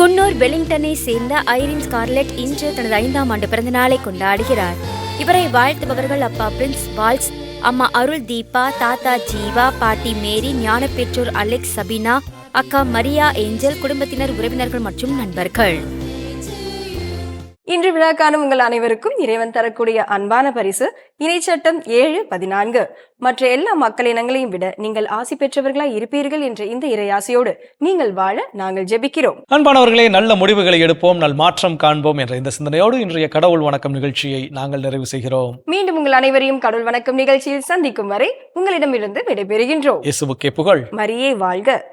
குன்னூர் வெலிங்டனை சேர்ந்த Irene scarlet இன்று தனது ஐந்தாம் ஆண்டு பிறந்த நாளை கொண்டாடுகிறார். இவரை வாழ்த்துபவர்கள் அப்பா பிரின்ஸ் வால்ஸ் அம்மா அருள் தீபா தாத்தா ஜீவா பாட்டி மேரி ஞான பெற்றோர் அலெக்ஸ் சபினா அக்கா மரியா ஏஞ்சல் குடும்பத்தினர் உறவினர்கள் மற்றும் நண்பர்கள். இன்று விழா காணும் உங்கள் அனைவருக்கும் இறைவன் தரக்கூடிய அன்பான பரிசு இணைச்சட்டம் ஏழு பதினான்கு. மற்ற எல்லா மக்களினங்களையும் விட நீங்கள் ஆசி பெற்றவர்களாய் இருப்பீர்கள் என்ற இந்த இறையாசையோடு நீங்கள் வாழ நாங்கள் ஜெபிக்கிறோம். அன்பானவர்களே நல்ல முடிவுகளை எடுப்போம் நல் மாற்றம் காண்போம் என்ற இந்த சிந்தனையோடு இன்றைய கடவுள் வணக்கம் நிகழ்ச்சியை நாங்கள் நிறைவு செய்கிறோம். மீண்டும் உங்கள் அனைவரையும் கடவுள் வணக்கம் நிகழ்ச்சியில் சந்திக்கும் வரை உங்களிடமிருந்து விடைபெறுகின்றோம். இயேசுவுக்கே புகழ். மரியே வாழ்க.